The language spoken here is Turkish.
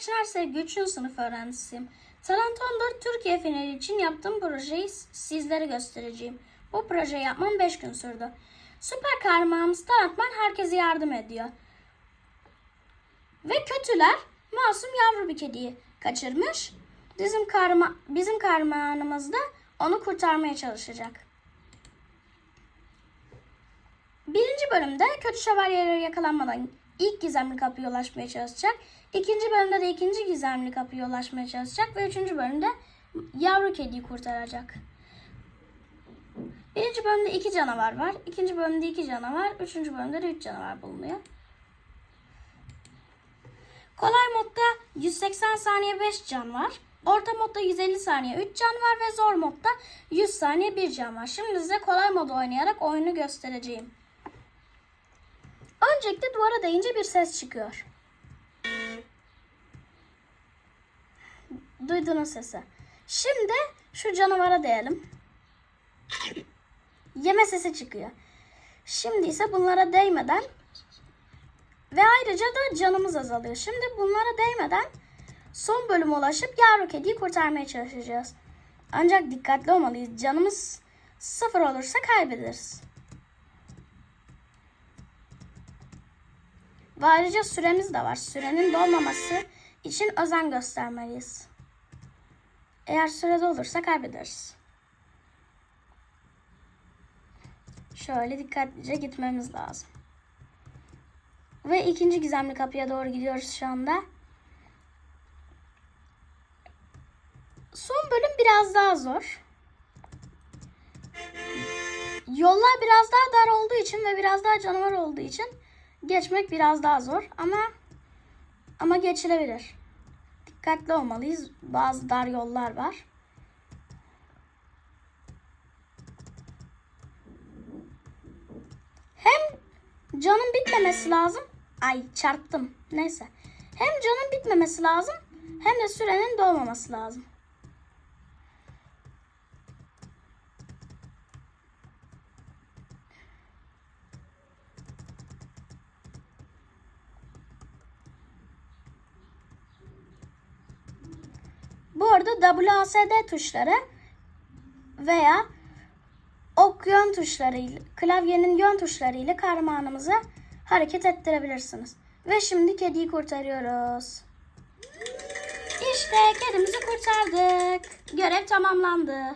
Çınar Sevgi 3. sınıf öğrencisiyim. Talent 14 Türkiye finali için yaptığım projeyi sizlere göstereceğim. Bu projeyi yapmam 5 gün sürdü. Süper kahramanımız Talentman herkese yardım ediyor. Ve kötüler masum yavru bir kediyi kaçırmış. Bizim, kahraman, bizim kahramanımız da onu kurtarmaya çalışacak. Birinci bölümde kötü şövalyeleri yakalanmadan ilk gizemli kapıya ulaşmaya çalışacak. İkinci bölümde de ikinci gizemli kapıya ulaşmaya çalışacak. Ve üçüncü bölümde yavru kediyi kurtaracak. Birinci bölümde iki canavar var. ikinci bölümde iki canavar. Üçüncü bölümde de üç canavar bulunuyor. Kolay modda 180 saniye 5 can var. Orta modda 150 saniye 3 can var ve zor modda 100 saniye 1 can var. Şimdi size kolay modu oynayarak oyunu göstereceğim. Öncelikle duvara değince bir ses çıkıyor. Duydunuz sesi. Şimdi şu canavara değelim. Yeme sesi çıkıyor. Şimdi ise bunlara değmeden ve ayrıca da canımız azalıyor. Şimdi bunlara değmeden son bölüme ulaşıp yavru kediyi kurtarmaya çalışacağız. Ancak dikkatli olmalıyız. Canımız sıfır olursa kaybederiz. Ve ayrıca süremiz de var. Sürenin dolmaması için özen göstermeliyiz. Eğer sürede olursa kaybederiz. Şöyle dikkatlice gitmemiz lazım. Ve ikinci gizemli kapıya doğru gidiyoruz şu anda. Son bölüm biraz daha zor. Yollar biraz daha dar olduğu için ve biraz daha canavar olduğu için geçmek biraz daha zor ama ama geçilebilir. Dikkatli olmalıyız. Bazı dar yollar var. Hem canın bitmemesi lazım. Ay çarptım. Neyse. Hem canın bitmemesi lazım hem de sürenin dolmaması lazım. Bu arada WASD tuşları veya ok yön tuşları klavyenin yön tuşları ile kahramanımızı hareket ettirebilirsiniz. Ve şimdi kediyi kurtarıyoruz. İşte kedimizi kurtardık. Görev tamamlandı.